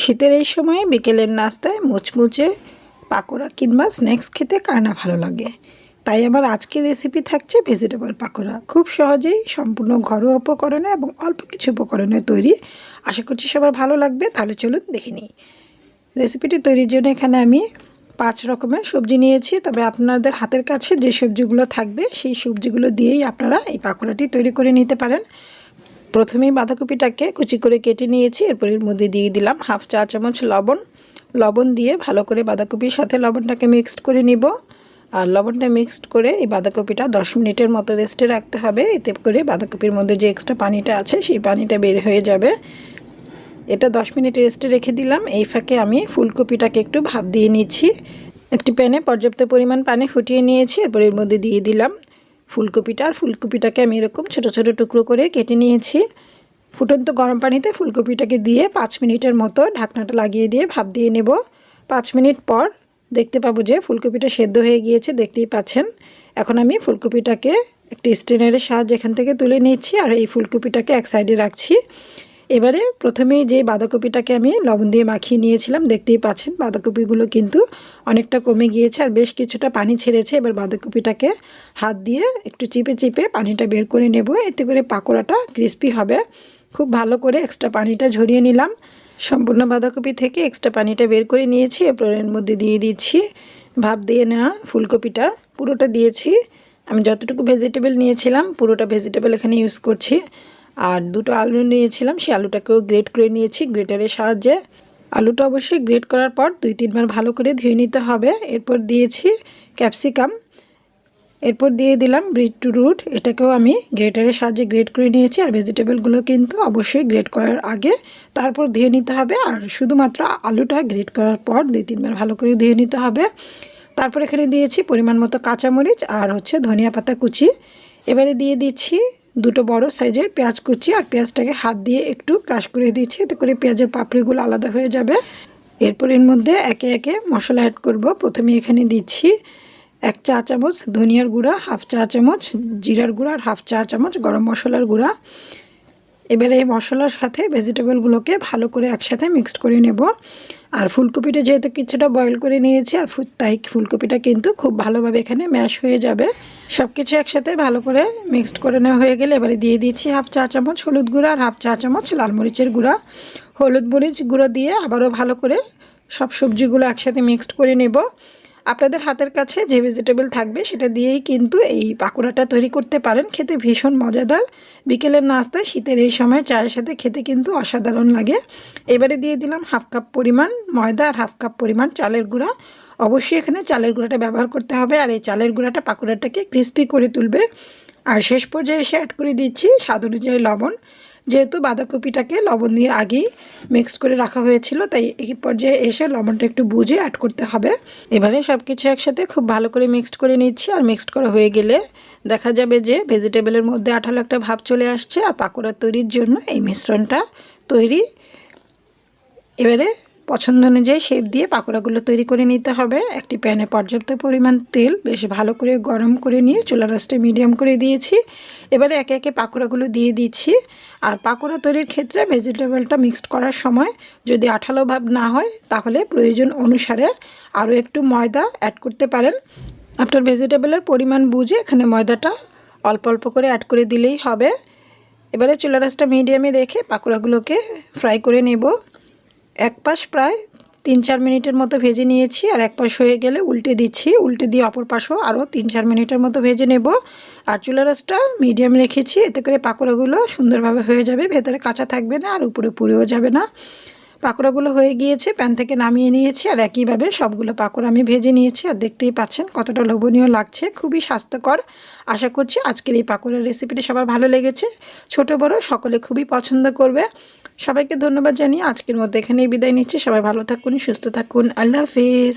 শীতের এই সময়ে বিকেলের নাস্তায় মুচমুচে পাকোড়া কিংবা স্ন্যাক্স খেতে কার না ভালো লাগে? তাই আমার আজকের রেসিপি থাকছে ভেজিটেবল পাকোড়া। খুব সহজেই সম্পূর্ণ ঘরোয়া উপকরণে এবং অল্প কিছু উপকরণে তৈরি। আশা করছি সবার ভালো লাগবে, তাহলে চলুন দেখে নিই। রেসিপিটি তৈরির জন্য এখানে আমি পাঁচ রকমের সবজি নিয়েছি, তবে আপনাদের হাতের কাছে যে সবজিগুলো থাকবে, সেই সবজিগুলো দিয়েই আপনারা এই পাকোড়াটি তৈরি করে নিতে পারেন। প্রথমেই বাঁধাকপিটাকে কুচি করে কেটে নিয়েছি, এরপর এর মধ্যে দিয়ে দিলাম হাফ চা চামচ লবণ। লবণ দিয়ে ভালো করে বাঁধাকপির সাথে লবণটাকে মিক্সড করে নিব। আর লবণটা মিক্সড করে এই বাঁধাকপিটা দশ মিনিটের মতো রেস্টে রাখতে হবে। এতে করে বাঁধাকপির মধ্যে যে এক্সট্রা পানিটা আছে, সেই পানিটা বের হয়ে যাবে। এটা দশ মিনিট রেস্টে রেখে দিলাম। এই ফাঁকে আমি ফুলকপিটাকে একটু ভাপ দিয়ে নিচ্ছি। একটি প্যানে পর্যাপ্ত পরিমাণ পানি ফুটিয়ে নিয়েছি। এরপর এর মধ্যে দিয়ে দিলাম ফুলকপিটা, আর ফুলকপিটাকে আমি এরকম ছোট ছোট টুকরো করে কেটে নিয়েছি। ফুটন্ত গরম পানিতে ফুলকপিটাকে দিয়ে পাঁচ মিনিটের মতো ঢাকনাটা লাগিয়ে দিয়ে ভাপ দিয়ে নেব। পাঁচ মিনিট পর দেখতে পাবো যে ফুলকপিটা সেদ্ধ হয়ে গিয়েছে, দেখতেই পাচ্ছেন। এখন আমি ফুলকপিটাকে একটি স্টেনারের সাহায্যে এখান থেকে তুলে নিচ্ছি, আর এই ফুলকপিটাকে এক সাইডে রাখছি। এবারে প্রথমেই যে বাঁধাকপিটাকে আমি লবণ দিয়ে মাখিয়ে নিয়েছিলাম, দেখতেই পাচ্ছেন বাঁধাকপিগুলো কিন্তু অনেকটা কমে গিয়েছে আর বেশ কিছুটা পানি ছেড়েছে। এবার বাঁধাকপিটাকে হাত দিয়ে একটু চিপে চিপে পানিটা বের করে নেব। এতে করে পাকোড়াটা ক্রিস্পি হবে। খুব ভালো করে এক্সট্রা পানিটা ঝরিয়ে নিলাম। সম্পূর্ণ বাঁধাকপি থেকে এক্সট্রা পানিটা বের করে নিয়েছি। এরপর এর মধ্যে দিয়ে দিচ্ছি ভাপ দিয়ে নেওয়া ফুলকপিটা। পুরোটা দিয়েছি। আমি যতটুকু ভেজিটেবল নিয়েছিলাম, পুরোটা ভেজিটেবল এখানে ইউজ করছি। আর দুটো আলু নিয়েছিলাম, সেই আলুটাকেও গ্রেট করে নিয়েছি। গ্রেটারের সাহায্যে আলুটা অবশ্যই গ্রেট করার পর দুই তিনবার ভালো করে ধুয়ে নিতে হবে। এরপর দিয়েছি ক্যাপসিকাম এরপর দিয়ে দিলাম টু রুট এটাকেও আমি গ্রেটারের সাহায্যে গ্রেট করে নিয়েছি আর ভেজিটেবলগুলো কিন্তু অবশ্যই গ্রেট করার আগে তারপর ধুয়ে নিতে হবে। আর শুধুমাত্র আলুটা গ্রেট করার পর দুই তিনবার ভালো করে ধুয়ে নিতে হবে। তারপর এখানে দিয়েছি পরিমাণ মতো কাঁচামরিচ আর হচ্ছে ধনিয়া পাতা কুচি। এবারে দিয়ে দিচ্ছি দুটো বড় সাইজের পেঁয়াজ কুচি আর পেঁয়াজটাকে হাত দিয়ে একটু ক্রাশ করে দিচ্ছি। এতে করে পেঁয়াজের পাপড়িগুলো আলাদা হয়ে যাবে। এরপর এর মধ্যে একে একে মশলা অ্যাড করব। প্রথমে এখানে দিচ্ছি এক চা চামচ ধনিয়ার গুঁড়া, হাফ চা চামচ জিরার গুঁড়া আর হাফ চা চামচ গরম মশলার গুঁড়া। এবারে এই মশলার সাথে ভেজিটেবলগুলোকে ভালো করে একসাথে মিক্সড করে নেব। আর ফুলকপিটা যেহেতু কিছুটা বয়েল করে নিয়েছি, আর তাই ফুলকপিটা কিন্তু খুব ভালোভাবে এখানে ম্যাশ হয়ে যাবে। সব কিছু একসাথে ভালো করে মিক্সড করে নেওয়া হয়ে গেলে এবারে দিয়ে দিচ্ছি হাফ চা চামচ হলুদ গুঁড়া আর হাফ চা চামচ লাল মরিচের গুঁড়া। হলুদ মরিচ গুঁড়ো দিয়ে আবারও ভালো করে সব সবজিগুলো একসাথে মিক্সড করে নেব। আপনাদের হাতের কাছে যে ভেজিটেবল থাকবে সেটা দিয়েই কিন্তু এই পাকোড়াটা তৈরি করতে পারেন। খেতে ভীষণ মজাদার। বিকেলের নাস্তায় শীতের এই সময় চায়ের সাথে খেতে কিন্তু অসাধারণ লাগে। এবারে দিয়ে দিলাম হাফ কাপ পরিমাণ ময়দা আর হাফ কাপ পরিমাণ চালের গুঁড়া। অবশ্যই এখানে চালের গুঁড়াটা ব্যবহার করতে হবে আর এই চালের গুঁড়াটা পাকোড়াটাকে ক্রিস্পি করে তুলবে। আর শেষ পর্যায়ে এসে অ্যাড করে দিচ্ছি স্বাদ অনুযায়ী লবণ। যেহেতু বাঁধাকপিটাকে লবণ দিয়ে আগেই মিক্স করে রাখা হয়েছিল, তাই এই পর্যায়ে এসে লবণটা একটু বুঝে অ্যাড করতে হবে। এবারে সব কিছু একসাথে খুব ভালো করে মিক্সড করে নিচ্ছি, আর মিক্সড করা হয়ে গেলে দেখা যাবে যে ভেজিটেবলের মধ্যে আঠালো একটা ভাব চলে আসছে, আর পাকোড়া তৈরির জন্য এই মিশ্রণটা তৈরি। এবারে পছন্দ অনুযায়ী শেপ দিয়ে পাকোড়াগুলো তৈরি করে নিতে হবে। একটি প্যানে পর্যাপ্ত পরিমাণ তেল, বেশ ভালো করে গরম করে নিয়ে চুলা রসটা মিডিয়াম করে দিয়েছি। এবারে একে একে পাকোড়াগুলো দিয়ে দিচ্ছি। আর পাকোড়া তৈরির ক্ষেত্রে ভেজিটেবলটা মিক্সড করার সময় যদি আঠালো ভাব না হয়, তাহলে প্রয়োজন অনুসারে আরও একটু ময়দা অ্যাড করতে পারেন। আপনার ভেজিটেবলের পরিমাণ বুঝে এখানে ময়দাটা অল্প অল্প করে অ্যাড করে দিলেই হবে। এবারে চুলা রাসটা মিডিয়ামে রেখে পাকোড়াগুলোকে ফ্রাই করে নেব। এক পাশ প্রায় তিন চার মিনিটের মতো ভেজে নিয়েছি আর এক পাশ হয়ে গেলে উল্টে দিচ্ছি। উল্টে দিয়ে অপর পাশও আরও তিন চার মিনিটের মতো ভেজে নেব। আর চুলা রাসটা মিডিয়াম রেখেছি, এতে করে পাকোড়াগুলো সুন্দরভাবে হয়ে যাবে। ভেতরে কাঁচা থাকবে না আর উপরে পুড়েও যাবে না। পাকোড়াগুলো হয়ে গিয়েছে, প্যান থেকে নামিয়ে নিয়েছি আর একইভাবে সবগুলো পাকোড়া আমি ভেজে নিয়েছি। আর দেখতেই পাচ্ছেন কতটা লোভনীয় লাগছে, খুবই স্বাস্থ্যকর। আশা করছি আজকের এই পাকোড়ার রেসিপিটি সবার ভালো লেগেছে। ছোট বড় সকলে খুবই পছন্দ করবে। সবাইকে ধন্যবাদ জানিয়ে আজকের মধ্যে এখানেই বিদায় নিচ্ছি। সবাই ভালো থাকুন, সুস্থ থাকুন। আল্লাহ হাফিজ।